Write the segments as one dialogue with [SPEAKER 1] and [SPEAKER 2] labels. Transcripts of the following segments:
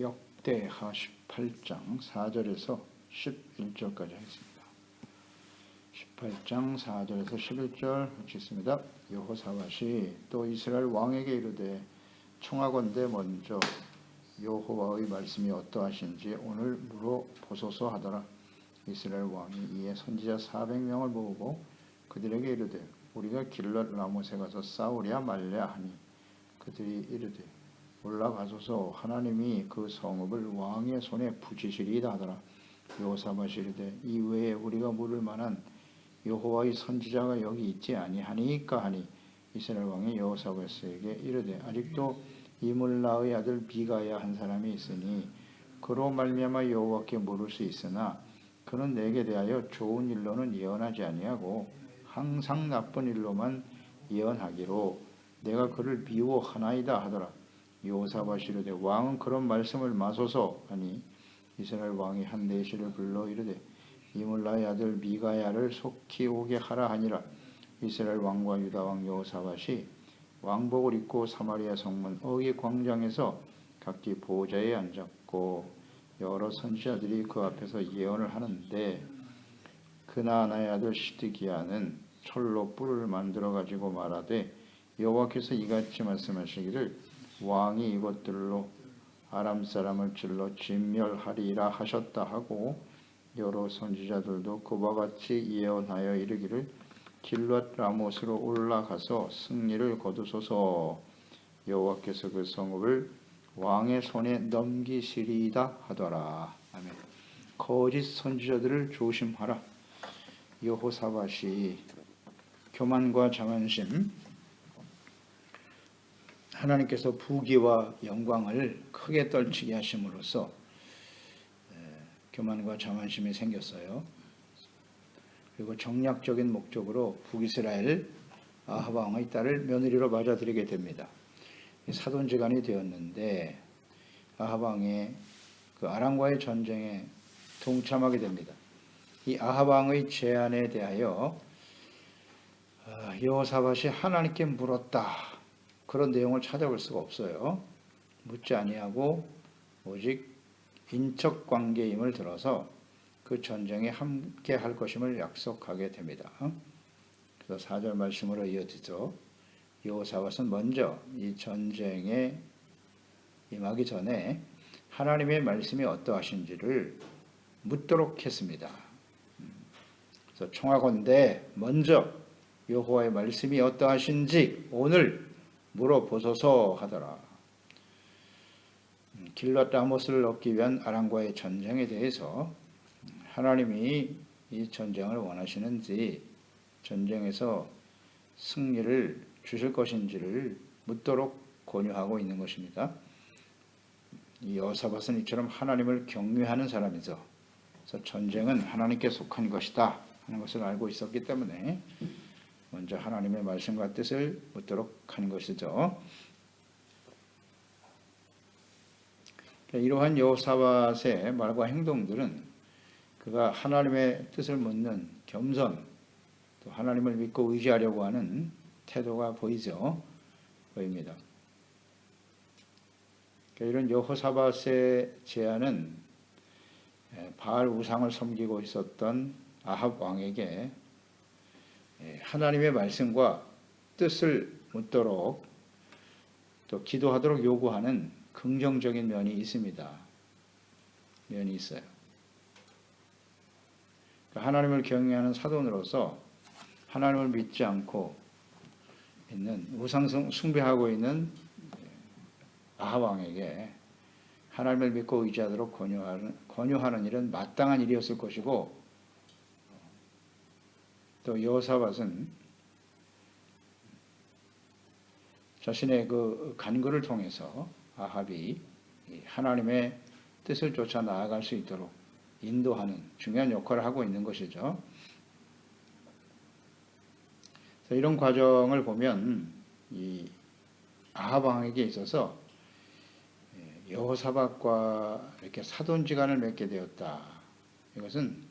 [SPEAKER 1] 역대하 18장 4절에서 11절까지 하겠습니다. 18장 4절에서 11절 읽겠습니다. 여호사밧이 또 이스라엘 왕에게 이르되 청하건대 먼저 여호와의 말씀이 어떠하신지 오늘 물어 보소서 하더라. 이스라엘 왕이 이에 선지자 400명을 모으고 그들에게 이르되 우리가 길럿 라못에 가서 싸우랴 말랴 하니 그들이 이르되 올라가소서 하나님이 그 성읍을 왕의 손에 붙이시리이다 하더라. 여호사밧이 이르되 이 외에 우리가 물을 만한 여호와의 선지자가 여기 있지 아니하니까 하니 이스라엘 왕이 여호사밧에게 이르되 아직도 이물라의 아들 비가야 한 사람이 있으니 그로 말미암아 여호와께 물을 수 있으나 그는 내게 대하여 좋은 일로는 예언하지 아니하고 항상 나쁜 일로만 예언하기로 내가 그를 미워하나이다 하더라. 이르되 왕은 그런 말씀을 마소서 하니 이스라엘 왕이 한 내시를 불러 이르되 이물라의 아들 미가야를 속히 오게 하라 하니라. 이스라엘 왕과 유다 왕 여호사밧이 왕복을 입고 사마리아 성문 어기 광장에서 각기 보좌에 앉았고 여러 선지자들이 그 앞에서 예언을 하는데 그나나의 아들 시드기야는 철로 뿔을 만들어 가지고 말하되 여호와께서 이같이 말씀하시기를 왕이 이것들로 아람 사람을 질러 진멸하리라 하셨다 하고 여러 선지자들도 그와 같이 예언하여 이르기를 길랏 라못으로 올라가서 승리를 거두소서 여호와께서 그 성읍을 왕의 손에 넘기시리이다 하더라 아멘. 거짓 선지자들을 조심하라. 여호사밧이 교만과 자만심 하나님께서 부귀와 영광을 크게 떨치게 하심으로써 교만과 자만심이 생겼어요. 그리고 정략적인 목적으로 북이스라엘 아합 왕의 딸을 며느리로 맞아들이게 됩니다. 사돈지간이 되었는데 아합 왕의 그 아람과의 전쟁에 동참하게 됩니다. 이 아합 왕의 제안에 대하여 아, 여호사밧이 하나님께 물었다. 그런 내용을 찾아볼 수가 없어요. 묻지 아니하고 오직 인척 관계임을 들어서 그 전쟁에 함께 할 것임을 약속하게 됩니다. 그래서 4절 말씀으로 이어지죠. 여호사밧은 먼저 이 전쟁에 임하기 전에 하나님의 말씀이 어떠하신지를 묻도록 했습니다. 그래서 청하건대 먼저 여호와의 말씀이 어떠하신지 오늘 물어보소서 하더라. 길랏 라못을 얻기 위한 아람과의 전쟁에 대해서 하나님이 이 전쟁을 원하시는지 전쟁에서 승리를 주실 것인지를 묻도록 권유하고 있는 것입니다. 이 여사밧은 이처럼 하나님을 경외하는 사람이죠. 그래서 전쟁은 하나님께 속한 것이다 하는 것을 알고 있었기 때문에 먼저 하나님의 말씀과 뜻을 묻도록 하는 것이죠. 이러한 여호사밧의 말과 행동들은 그가 하나님의 뜻을 묻는 겸손, 또 하나님을 믿고 의지하려고 하는 태도가 보이죠. 보입니다. 이런 여호사밧의 제안은 바알 우상을 섬기고 있었던 아합 왕에게 하나님의 말씀과 뜻을 묻도록 또 기도하도록 요구하는 긍정적인 면이 있습니다. 면이 있어요. 그러니까 하나님을 경외하는 사돈으로서 하나님을 믿지 않고 있는 우상 숭배하고 있는 아하 왕에게 하나님을 믿고 의지하도록 권유하는, 권유하는 일은 마땅한 일이었을 것이고 또 여호사밧은 자신의 그 간구를 통해서 아합이 하나님의 뜻을 쫓아 나아갈 수 있도록 인도하는 중요한 역할을 하고 있는 것이죠. 이런 과정을 보면 이 아합 왕에게 있어서 여호사밧과 이렇게 사돈지간을 맺게 되었다. 이것은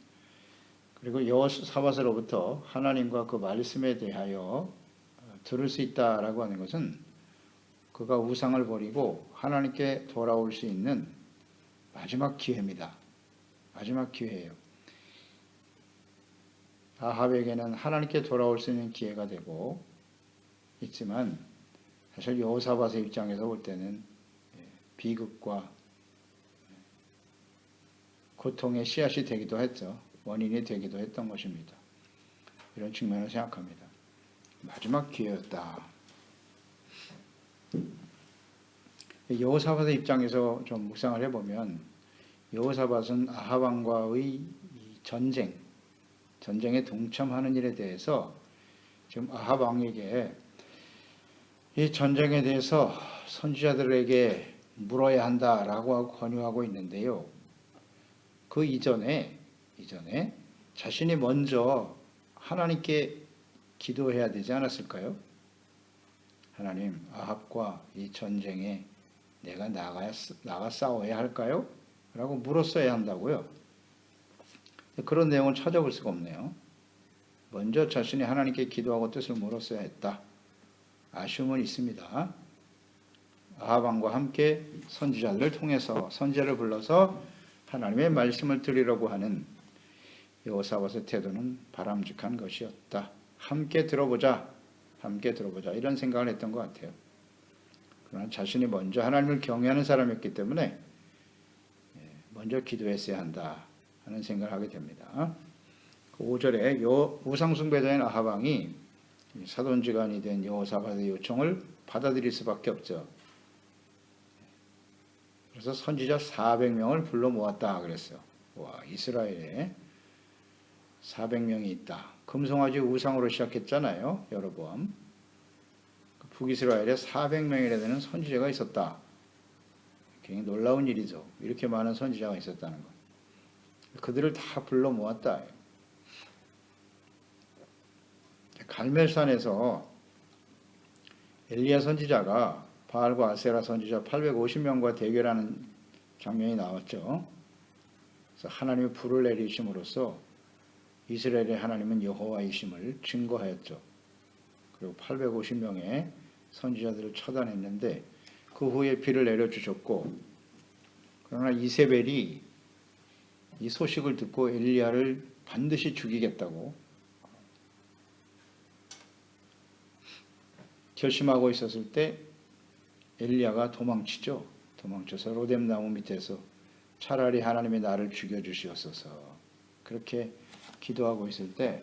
[SPEAKER 1] 그리고 여호사밧으로부터 하나님과 그 말씀에 대하여 들을 수 있다라고 하는 것은 그가 우상을 버리고 하나님께 돌아올 수 있는 마지막 기회입니다. 마지막 기회예요. 아합에게는 하나님께 돌아올 수 있는 기회가 되고 있지만 사실 여호사밧의 입장에서 볼 때는 예, 비극과 고통의 씨앗이 되기도 했죠. 원인이 되기도 했던 것입니다. 이런 측면을 생각합니다. 마지막 기회였다. 여호사밧의 입장에서 좀 묵상을 해보면 여호사밧은 아하방과의 전쟁, 전쟁에 동참하는 일에 대해서 지금 아합 왕에게 이 전쟁에 대해서 선지자들에게 물어야 한다라고 권유하고 있는데요. 그 이전에 이전에 자신이 먼저 하나님께 기도해야 되지 않았을까요? 하나님, 아합과 이 전쟁에 내가 나가 나가 싸워야 할까요? 라고 물었어야 한다고요. 그런 내용을 찾아볼 수가 없네요. 먼저 자신이 하나님께 기도하고 뜻을 물었어야 했다. 아쉬움은 있습니다. 아하방과 함께 선지자들을 통해서 선지자를 불러서 하나님의 말씀을 드리려고 하는 여호사밧의 태도는 바람직한 것이었다. 함께 들어보자. 함께 들어보자. 이런 생각을 했던 것 같아요. 그러나 자신이 먼저 하나님을 경외하는 사람이었기 때문에 예, 먼저 기도했어야 한다 하는 생각을 하게 됩니다. 5절에 그요 우상숭배자인 아하방이 사돈지간이 된 여호사밧의 요청을 받아들일 수밖에 없죠. 그래서 선지자 400명을 불러 모았다 그랬어요. 와 이스라엘에 400명이 있다. 금송아지 우상으로 시작했잖아요. 번. 그 북이스라엘에 400명이나 되는 선지자가 있었다. 굉장히 놀라운 일이죠. 이렇게 많은 선지자가 있었다는 것. 그들을 다 불러 모았다. 갈멜산에서 엘리야 선지자가 바알과 아세라 선지자 850명과 대결하는 장면이 나왔죠. 그래서 하나님의 불을 내리심으로써 이스라엘의 하나님은 여호와이심을 증거하였죠. 그리고 850명의 선지자들을 처단했는데 그 후에 비를 내려주셨고 그러나 이세벨이 이 소식을 듣고 엘리야를 반드시 죽이겠다고 결심하고 있었을 때 엘리야가 도망치죠. 도망쳐서 로뎀 나무 밑에서 차라리 하나님의 나를 죽여 주시옵소서. 그렇게 기도하고 있을 때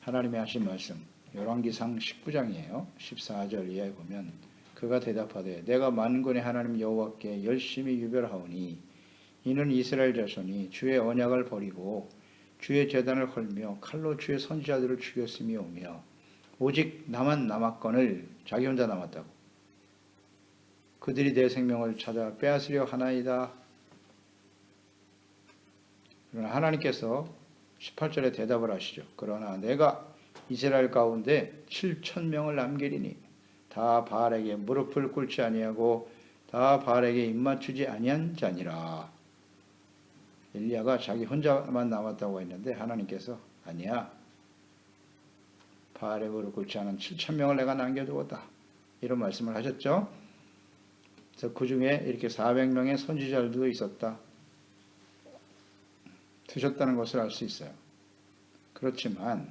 [SPEAKER 1] 하나님의 하신 말씀 열왕기상 19장이에요. 14절 이하에 보면 그가 대답하되 내가 만군의 하나님 여호와께 열심히 유별하오니 이는 이스라엘 자손이 주의 언약을 버리고 주의 재단을 헐며 칼로 주의 선지자들을 죽였음이 오며 오직 나만 남았건을 자기 혼자 남았다고 그들이 내 생명을 찾아 빼앗으려 하나이다. 그러나 하나님께서 18절에 대답을 하시죠. 그러나 내가 이스라엘 가운데 7천 명을 남기리니 다 바알에게 무릎을 꿇지 아니하고 다 바알에게 입맞추지 아니한 자니라. 엘리야가 자기 혼자만 남았다고 했는데 하나님께서 아니야. 바알의 무릎 꿇지 않은 7천 명을 내가 남겨두었다. 이런 말씀을 하셨죠. 그래서 그 중에 이렇게 400명의 선지자들도 있었다. 드셨다는 것을 알 수 있어요. 그렇지만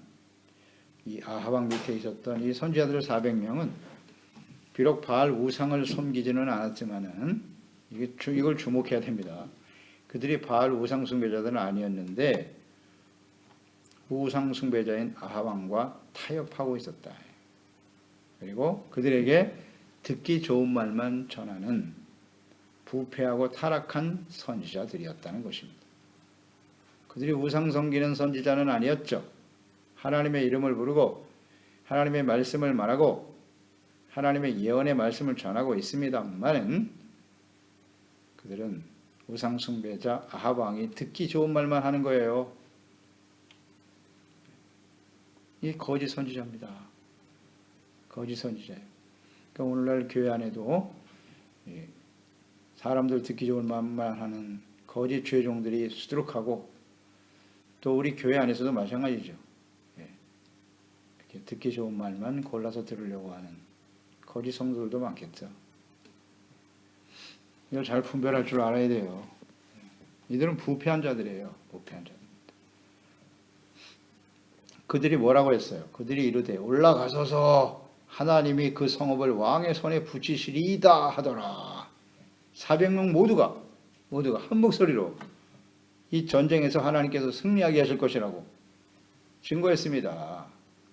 [SPEAKER 1] 이 아하방 밑에 있었던 이 선지자들 400명은 비록 바알 우상을 섬기지는 않았지만은 이걸 주목해야 됩니다. 그들이 바알 우상 숭배자들은 아니었는데 우상 숭배자인 아하방과 타협하고 있었다. 그리고 그들에게 듣기 좋은 말만 전하는 부패하고 타락한 선지자들이었다는 것입니다. 그들이 우상 섬기는 선지자는 아니었죠. 하나님의 이름을 부르고 하나님의 말씀을 말하고 하나님의 예언의 말씀을 전하고 있습니다만은 그들은 우상 숭배자 아합 왕이 듣기 좋은 말만 하는 거예요. 이 거짓 선지자입니다. 거짓 선지자예요. 그러니까 오늘날 교회 안에도 사람들 듣기 좋은 말만 하는 거짓 죄종들이 수두룩하고 또 우리 교회 안에서도 마찬가지죠. 예. 이렇게 듣기 좋은 말만 골라서 들으려고 하는 거짓 성도들도 많겠죠. 이걸 잘 분별할 줄 알아야 돼요. 이들은 부패한 자들이에요. 부패한 자들. 그들이 뭐라고 했어요? 그들이 이르되 올라가소서 하나님이 그 성읍을 왕의 손에 붙이시리이다 하더라. 400명 모두가 모두가 한 목소리로 이 전쟁에서 하나님께서 승리하게 하실 것이라고 증거했습니다.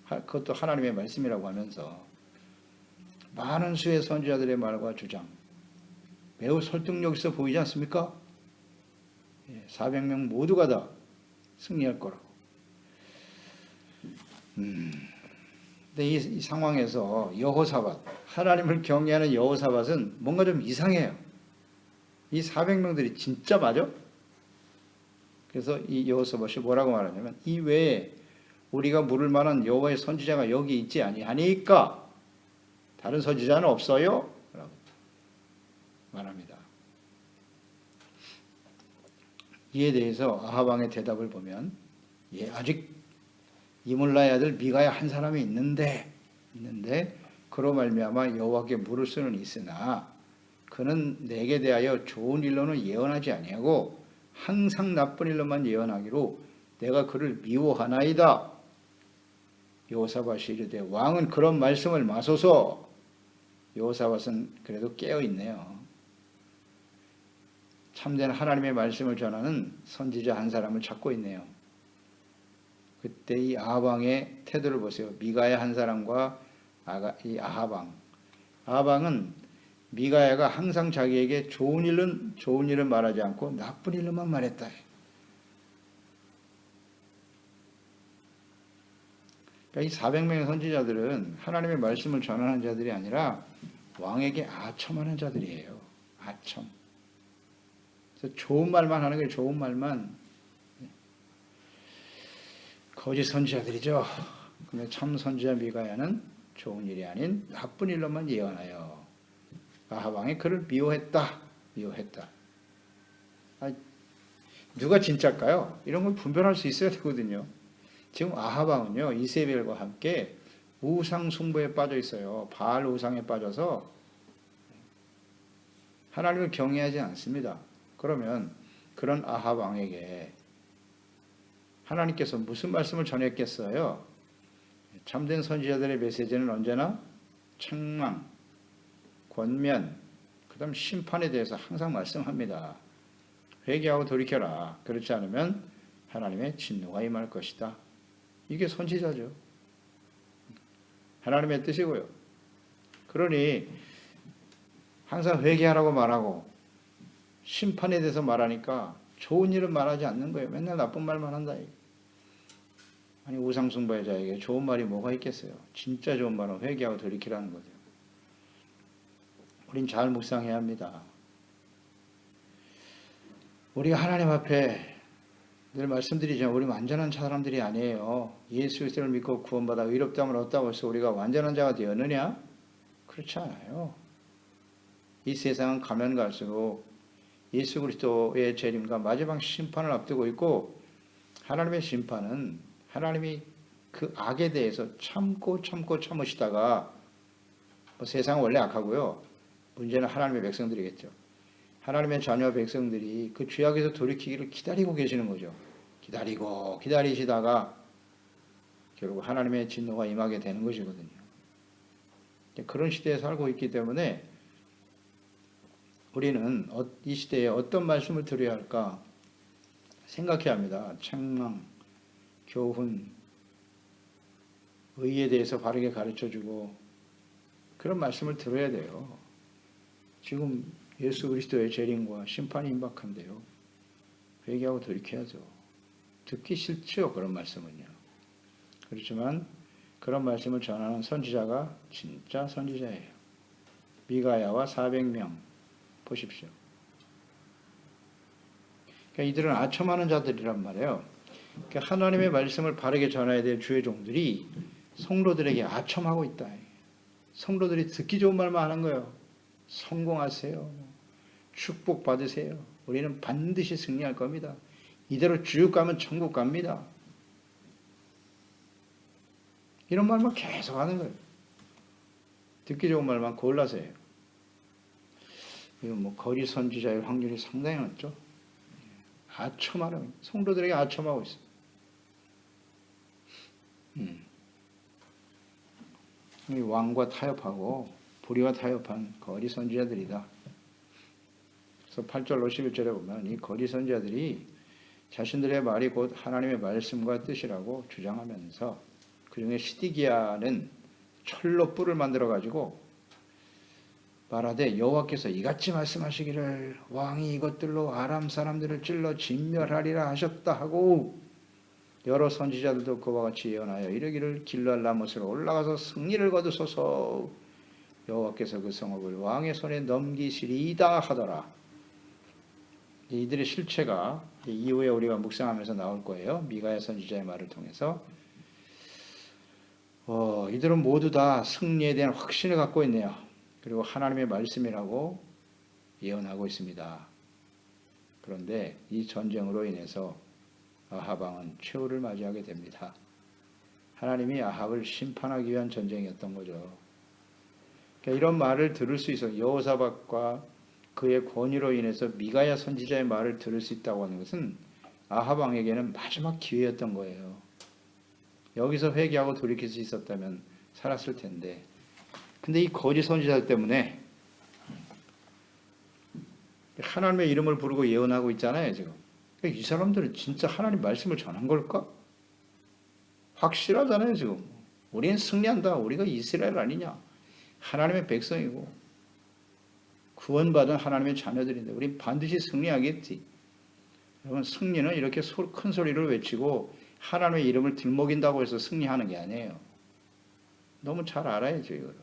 [SPEAKER 1] 하- 그것도 하나님의 말씀이라고 하면서 많은 수의 선지자들의 말과 주장 매우 설득력 있어 보이지 않습니까? 예, 400명 모두가 다 승리할 거라고. 음, 근데 이, 이 상황에서 여호사밧 하나님을 경외하는 여호사밧은 뭔가 좀 이상해요. 이 400명들이 진짜 맞아? 그래서 이 여호사밧이 뭐라고 말하냐면 이 외에 우리가 물을 만한 여호와의 선지자가 여기 있지 아니하니까 다른 선지자는 없어요? 라고 말합니다. 이에 대해서 아하방의 대답을 보면 예, 아직 이물라의 아들 미가야 한 사람이 있는데 있는데 그로 말미암아 여호와께 물을 수는 있으나 그는 내게 대하여 좋은 일로는 예언하지 아니하고 항상 나쁜 일로만 예언하기로 내가 그를 미워하나이다. 여호사밧이 이르되 왕은 그런 말씀을 마소서. 여호사밧은 그래도 깨어 있네요. 참된 하나님의 말씀을 전하는 선지자 한 사람을 찾고 있네요. 그때 이 아하방의 태도를 보세요. 미가야 한 사람과 아가, 이 아하방. 아하방은 미가야가 항상 자기에게 좋은 일은 좋은 일은 말하지 않고 나쁜 일만 말했다. 그러니까 이 400명의 선지자들은 하나님의 말씀을 전하는 자들이 아니라 왕에게 아첨하는 자들이에요. 아첨. 그래서 좋은 말만 하는 게 좋은 말만 거짓 선지자들이죠. 근데 참 선지자 미가야는 좋은 일이 아닌 나쁜 일로만 예언하여 아하방이 그를 미워했다. 미워했다. 아, 누가 진짜일까요? 이런 걸 분별할 수 있어야 되거든요. 지금 아하방은요 이세벨과 함께 우상 숭배에 빠져 있어요. 바알 우상에 빠져서 하나님을 경외하지 않습니다. 그러면 그런 아합 왕에게 하나님께서 무슨 말씀을 전했겠어요? 참된 선지자들의 메시지는 언제나 책망, 권면, 그 다음 심판에 대해서 항상 말씀합니다. 회개하고 돌이켜라. 그렇지 않으면 하나님의 진노가 임할 것이다. 이게 선지자죠. 하나님의 뜻이고요. 그러니 항상 회개하라고 말하고 심판에 대해서 말하니까 좋은 일은 말하지 않는 거예요. 맨날 나쁜 말만 한다. 아니 우상숭배자에게 좋은 말이 뭐가 있겠어요? 진짜 좋은 말은 회개하고 돌이키라는 거죠. 우린 잘 묵상해야 합니다. 우리가 하나님 앞에 늘 말씀드리지만 우리 완전한 사람들이 아니에요. 예수 그리스도를 믿고 구원받아 의롭다함을 얻다고 해서 우리가 완전한 자가 되었느냐? 그렇지 않아요. 이 세상은 가면 갈수록 예수 그리스도의 재림과 마지막 심판을 앞두고 있고 하나님의 심판은 하나님이 그 악에 대해서 참고 참고 참으시다가 뭐 세상은 원래 악하고요. 문제는 하나님의 백성들이겠죠. 하나님의 자녀 백성들이 그 죄악에서 돌이키기를 기다리고 계시는 거죠. 기다리고 기다리시다가 결국 하나님의 진노가 임하게 되는 것이거든요. 그런 시대에 살고 있기 때문에 우리는 어, 이 시대에 어떤 말씀을 드려야 할까 생각해야 합니다. 책망, 교훈, 의에 대해서 바르게 가르쳐 주고 그런 말씀을 들어야 돼요. 지금 예수 그리스도의 재림과 심판이 임박한데요. 회개하고 돌이켜야죠. 듣기 싫죠, 그런 말씀은요. 그렇지만 그런 말씀을 전하는 선지자가 진짜 선지자예요. 미가야와 400명 보십시오. 그러니까 이들은 아첨하는 자들이란 말이에요. 그러니까 하나님의 말씀을 바르게 전해야 될 주의 종들이 성도들에게 아첨하고 있다. 성도들이 듣기 좋은 말만 하는 거예요. 성공하세요. 축복 받으세요. 우리는 반드시 승리할 겁니다. 이대로 쭉 가면 천국 갑니다. 이런 말만 계속 하는 거예요. 듣기 좋은 말만 골라서 해요. 이거 뭐 거리 선지자의 확률이 상당히 높죠. 아첨하는 성도들에게 아첨하고 있어. 음. 이 왕과 타협하고 불의와 타협한 거리 선지자들이다. 그래서 8절로 11절에 보면 이 거리 선지자들이 자신들의 말이 곧 하나님의 말씀과 뜻이라고 주장하면서 그 중에 시디기야는 철로 뿔을 만들어 가지고 말하되 여호와께서 이같이 말씀하시기를 왕이 이것들로 아람 사람들을 찔러 진멸하리라 하셨다 하고 여러 선지자들도 그와 같이 예언하여 이르기를 길랄 라못으로 올라가서 승리를 거두소서 여호와께서 그 성읍을 왕의 손에 넘기시리이다 하더라. 이들의 실체가 이후에 우리가 묵상하면서 나올 거예요. 미가야 선지자의 말을 통해서 어, 이들은 모두 다 승리에 대한 확신을 갖고 있네요. 그리고 하나님의 말씀이라고 예언하고 있습니다. 그런데 이 전쟁으로 인해서 아하방은 최후를 맞이하게 됩니다. 하나님이 아합을 심판하기 위한 전쟁이었던 거죠. 그러니까 이런 말을 들을 수 있어 여호사박과 그의 권위로 인해서 미가야 선지자의 말을 들을 수 있다고 하는 것은 아합 왕에게는 마지막 기회였던 거예요. 여기서 회개하고 돌이킬 수 있었다면 살았을 텐데. 근데 이 거짓 선지자 때문에 하나님의 이름을 부르고 예언하고 있잖아요, 지금. 이 사람들은 진짜 하나님 말씀을 전한 걸까? 확실하잖아요, 지금. 우리는 승리한다. 우리가 이스라엘 아니냐? 하나님의 백성이고 구원받은 하나님의 자녀들인데 우리 반드시 승리하겠지. 여러분 승리는 이렇게 큰 소리를 외치고 하나님의 이름을 들먹인다고 해서 승리하는 게 아니에요. 너무 잘 알아야죠, 이거를.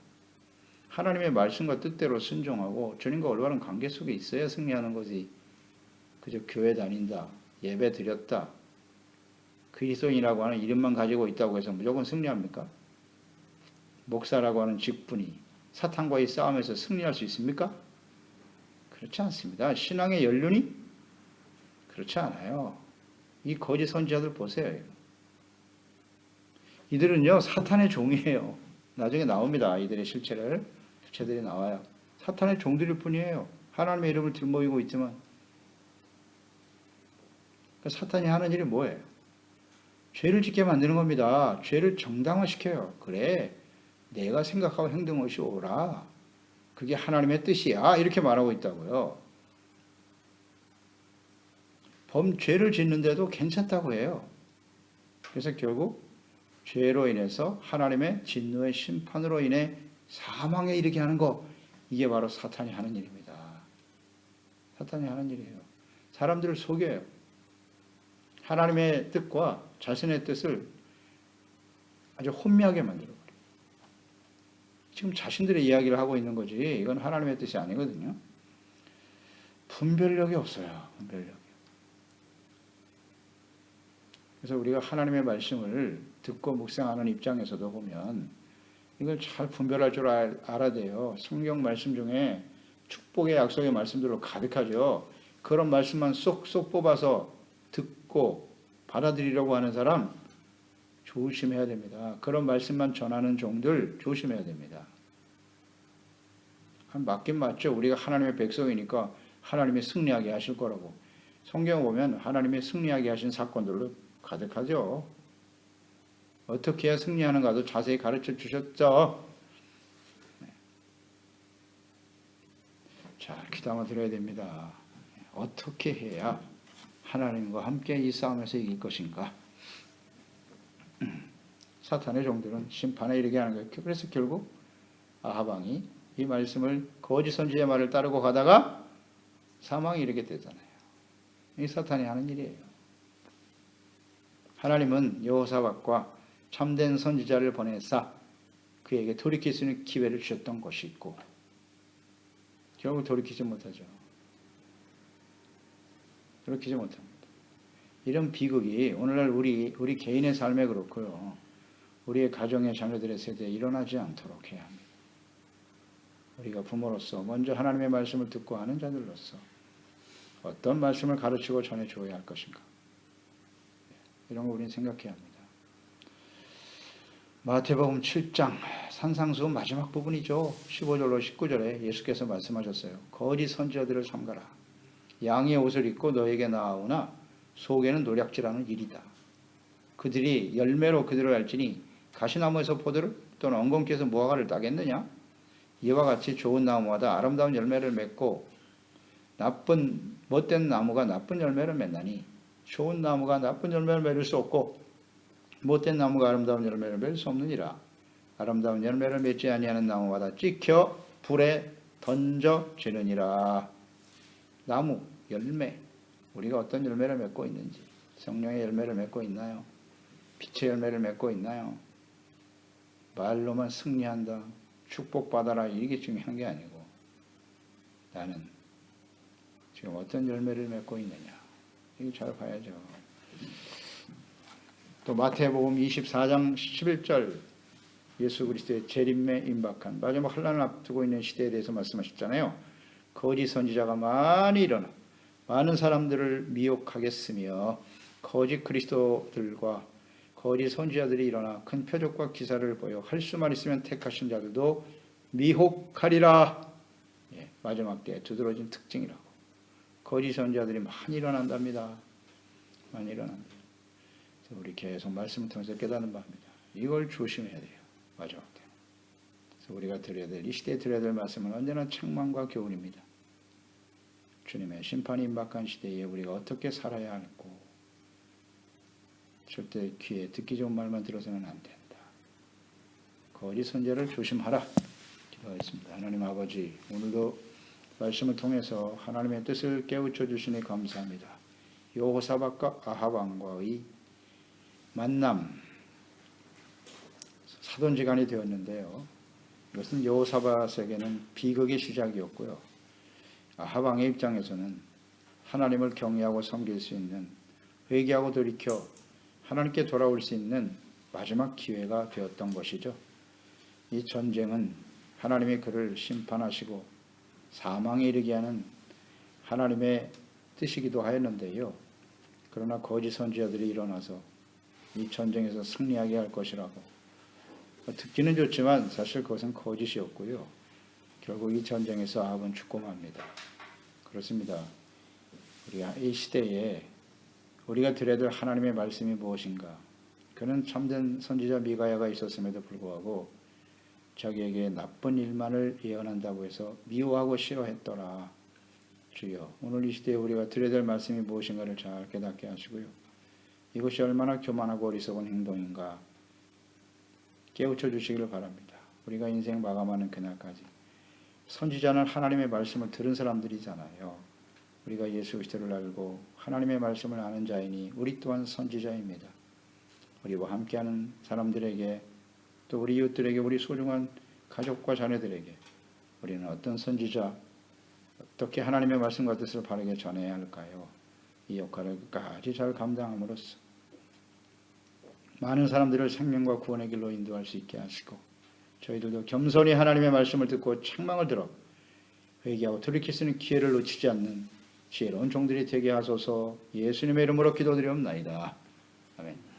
[SPEAKER 1] 하나님의 말씀과 뜻대로 순종하고 주님과 올바른 관계 속에 있어야 승리하는 거지. 그저 교회 다닌다, 예배 드렸다, 그리스도인이라고 하는 이름만 가지고 있다고 해서 무조건 승리합니까? 목사라고 하는 직분이 사탄과의 싸움에서 승리할 수 있습니까? 그렇지 않습니다. 신앙의 연륜이 그렇지 않아요. 이 거짓 선지자들 보세요. 이들은요 사탄의 종이에요. 나중에 나옵니다. 이들의 실체를 실체들이 나와요. 사탄의 종들일 뿐이에요. 하나님의 이름을 들모이고 있지만 그러니까 사탄이 하는 일이 뭐예요? 죄를 짓게 만드는 겁니다. 죄를 정당화시켜요. 그래, 내가 생각하고 행동 것이 옳아. 그게 하나님의 뜻이야. 이렇게 말하고 있다고요. 범죄를 짓는데도 괜찮다고 해요. 그래서 결국 죄로 인해서 하나님의 진노의 심판으로 인해 사망에 이르게 하는 거 이게 바로 사탄이 하는 일입니다. 사탄이 하는 일이에요. 사람들을 속여요. 하나님의 뜻과 자신의 뜻을 아주 혼미하게 버려요. 지금 자신들의 이야기를 하고 있는 거지 이건 하나님의 뜻이 아니거든요. 분별력이 없어요. 분별력. 그래서 우리가 하나님의 말씀을 듣고 묵상하는 입장에서도 보면 이걸 잘 분별할 줄 알아야 돼요. 성경 말씀 중에 축복의 약속의 말씀들로 가득하죠. 그런 말씀만 쏙쏙 뽑아서 듣고 받아들이려고 하는 사람 조심해야 됩니다. 그런 말씀만 전하는 종들 조심해야 됩니다. 맞긴 맞죠. 우리가 하나님의 백성이니까 하나님이 승리하게 하실 거라고. 성경 보면 하나님의 승리하게 하신 사건들로 가득하죠. 어떻게 해야 승리하는가도 자세히 가르쳐 주셨죠. 네. 자, 한번 드려야 됩니다. 어떻게 해야 하나님과 함께 이 싸움에서 이길 것인가? 사탄의 종들은 심판에 이르게 하는 거예요. 그래서 결국 아하방이 이 말씀을 거짓 선지의 말을 따르고 가다가 사망에 이르게 되잖아요. 이 사탄이 하는 일이에요. 하나님은 여호사박과 참된 선지자를 보내사 그에게 돌이킬 수 있는 기회를 주셨던 것이 있고 결국 돌이키지 못하죠. 돌이키지 못합니다. 이런 비극이 오늘날 우리 우리 개인의 삶에 그렇고요. 우리의 가정의 자녀들의 세대에 일어나지 않도록 해야 합니다. 우리가 부모로서 먼저 하나님의 말씀을 듣고 하는 자들로서 어떤 말씀을 가르치고 전해줘야 할 것인가. 이런 거 우리는 생각해야 합니다. 마태복음 7장 산상수 마지막 부분이죠. 15절로 19절에 예수께서 말씀하셨어요. 거짓 선지자들을 삼가라. 양의 옷을 입고 너에게 나아오나 속에는 노략질하는 일이다. 그들이 열매로 그들을 알지니 가시나무에서 포도를 또는 엉겅퀴에서 무화과를 따겠느냐? 이와 같이 좋은 나무마다 아름다운 열매를 맺고 나쁜 못된 나무가 나쁜 열매를 맺나니 좋은 나무가 나쁜 열매를 맺을 수 없고 못된 나무가 아름다운 열매를 맺을 수 없느니라. 아름다운 열매를 맺지 아니하는 나무마다 찍혀 불에 던져지느니라. 나무 열매 우리가 어떤 열매를 맺고 있는지 성령의 열매를 맺고 있나요? 빛의 열매를 맺고 있나요? 말로만 승리한다. 축복받아라. 이게 중요한 게 아니고 나는 지금 어떤 열매를 맺고 있느냐. 이거 잘 봐야죠. 또 마태복음 24장 11절 예수 그리스도의 재림에 임박한 마지막 환란을 앞두고 있는 시대에 대해서 말씀하셨잖아요. 거짓 선지자가 많이 일어나 많은 사람들을 미혹하겠으며 거짓 그리스도들과 거짓 선지자들이 일어나 큰 표적과 기사를 보여 할 수만 있으면 택하신 자들도 미혹하리라. 예, 마지막 때에 두드러진 특징이라고. 거짓 선지자들이 많이 일어난답니다. 많이 일어납니다. 우리 계속 말씀을 통해서 깨닫는 바입니다. 이걸 조심해야 돼요. 마지막 때. 그래서 우리가 드려야 될, 이 시대에 드려야 될 말씀은 언제나 책망과 교훈입니다. 주님의 심판이 임박한 시대에 우리가 어떻게 살아야 할고 절대 귀에 듣기 좋은 말만 들어서는 안 된다. 거짓 선제를 조심하라. 기도하겠습니다. 하나님 아버지, 오늘도 말씀을 통해서 하나님의 뜻을 깨우쳐 주시니 감사합니다. 요호사박과 아하방과의 만남 사돈지간이 되었는데요. 이것은 여호사밧에게는 비극의 시작이었고요. 아하방의 입장에서는 하나님을 경외하고 섬길 수 있는 회개하고 돌이켜 하나님께 돌아올 수 있는 마지막 기회가 되었던 것이죠. 이 전쟁은 하나님이 그를 심판하시고 사망에 이르게 하는 하나님의 뜻이기도 하였는데요. 그러나 거짓 선지자들이 일어나서 이 전쟁에서 승리하게 할 것이라고 듣기는 좋지만 사실 그것은 거짓이었고요. 결국 이 전쟁에서 아합은 죽고 맙니다. 그렇습니다. 우리가 이 시대에 우리가 드려야 될 하나님의 말씀이 무엇인가? 그는 참된 선지자 미가야가 있었음에도 불구하고 자기에게 나쁜 일만을 예언한다고 해서 미워하고 싫어했더라. 주여, 오늘 이 시대에 우리가 드려야 될 말씀이 무엇인가를 잘 깨닫게 하시고요. 이것이 얼마나 교만하고 어리석은 행동인가 깨우쳐 주시기를 바랍니다. 우리가 인생 마감하는 그날까지 선지자는 하나님의 말씀을 들은 사람들이잖아요. 우리가 예수 그리스도를 알고 하나님의 말씀을 아는 자이니 우리 또한 선지자입니다. 우리와 함께하는 사람들에게 또 우리 이웃들에게 우리 소중한 가족과 자녀들에게 우리는 어떤 선지자 어떻게 하나님의 말씀과 뜻을 바르게 전해야 할까요? 이 역할을 끝까지 잘 감당함으로써 많은 사람들을 생명과 구원의 길로 인도할 수 있게 하시고 저희들도 겸손히 하나님의 말씀을 듣고 책망을 들어 회개하고 돌이킬 수 있는 기회를 놓치지 않는 지혜로운 종들이 되게 하소서 예수님의 이름으로 기도드리옵나이다. 아멘.